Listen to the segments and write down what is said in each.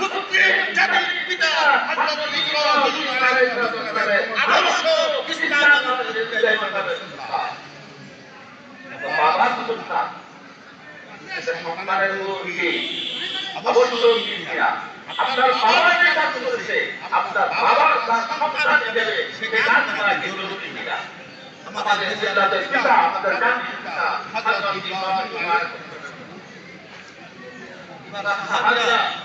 মুসলিম জাতির পিতা হযরত ইব্রাহিম আলাইহিস সালামের আদর্শ ইসলাম বাবা সুন্নাহ এটা সম্মানের ওহি অবশ্যই মিডিয়া আপনার বাবা যে কাজ করছে আপনার বাবা তার সন্তান দেবে সেটা কাজ করা জরুরি না আমাদের জাতির পিতা আমাদের জাতির পিতা হযরত ইব্রাহিম আলাইহিস সালাম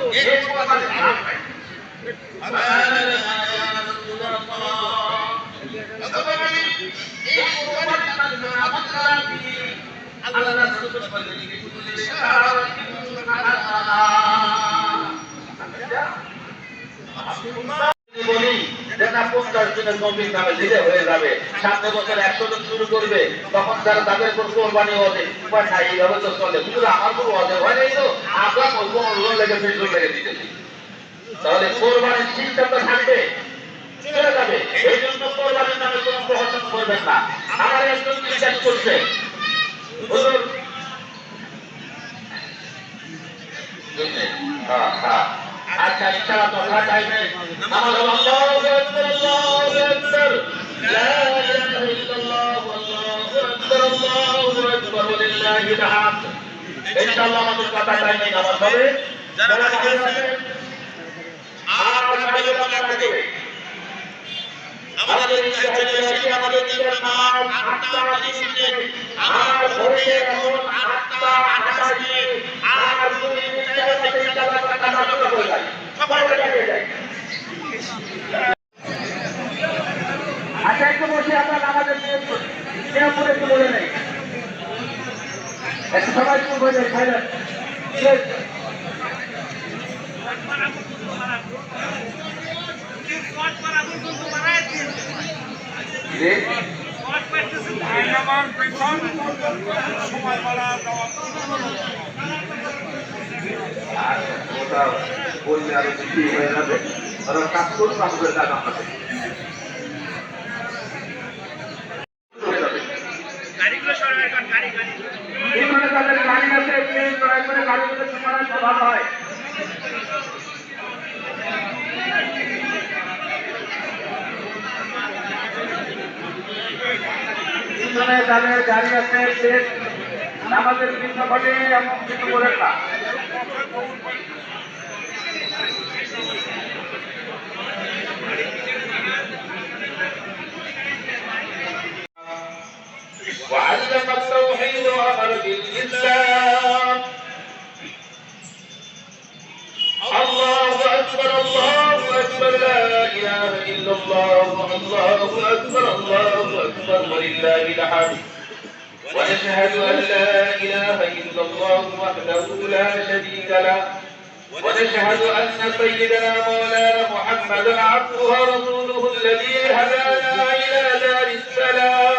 করছে ইমান পঞ্চাশ দিনের জমির নামে হয়ে যাবে। সামনে বছর একশো জন শুরু করবে, তখন তারা তাদের কোরবানি হবে এইভাবে তো চলে। কিন্তু আমার কোনো হবে হয় নাই তো। লেগে লেগে তাহলে সিস্টেমটা থাকবে। আমার হ্যাঁ হ্যাঁ। আচ্ছা আকবার লা ইলাহা ইল্লাল্লাহ আল্লাহু আকবার আল্লাহু আকবার ওয়ালিল্লাহিল হামদ ইনশাআল্লাহ আমাদের কথা টাইমে নামাজ হবে যারা আছেন আর আগে আগে আমাদের চলে আসি আমাদের দিনের নাম আটটা তিরিশ মিনিট আর এখন আটটা আঠাশ আর মিনিট চার মিনিট কাটা শুরু হয়ে যায় সবাই বেরিয়ে যায় আচ্ছা একটু বসে আপনার আমাদের নিয়ে নিয়ম করে একটু বলে নেই একটু যাবে। ওরা কাজ করুন আমাদের টাকা আমাদের এখানে তাদের গাড়ি আছে প্লেন ড্রাইভ করে গাড়িগুলো সমাধান ভালো হয় পিছনে যাদের গাড়ি আছে প্লেন আমাদের পিছনে ঘটে এমন কিছু করেন না وعلم التوحيد وامر بالاسلام الله الله أكبر الله ونشهد أن لا إله إلا الله وحده لا شريك له. ونشهد أن سيدنا مولانا محمدا عبده ورسوله الذي هدانا إلى دار السلام.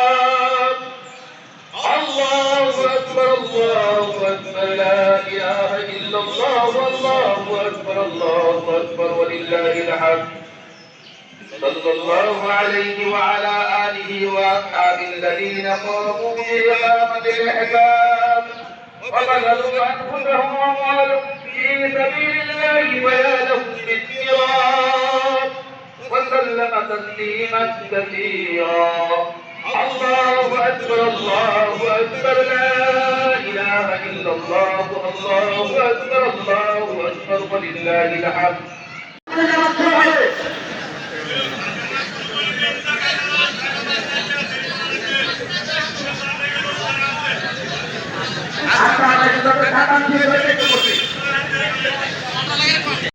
صلى الله عليه وعلى آله وأصحابه الذين قاموا بإقامة الإحكام وبذلوا أنفسهم وأموالهم في سبيل الله ويادهم بالصراط وسلم تسليما كثيرا. الله أكبر الله أكبر لا إله إلا الله الله أكبر الله أكبر ولله الحمد.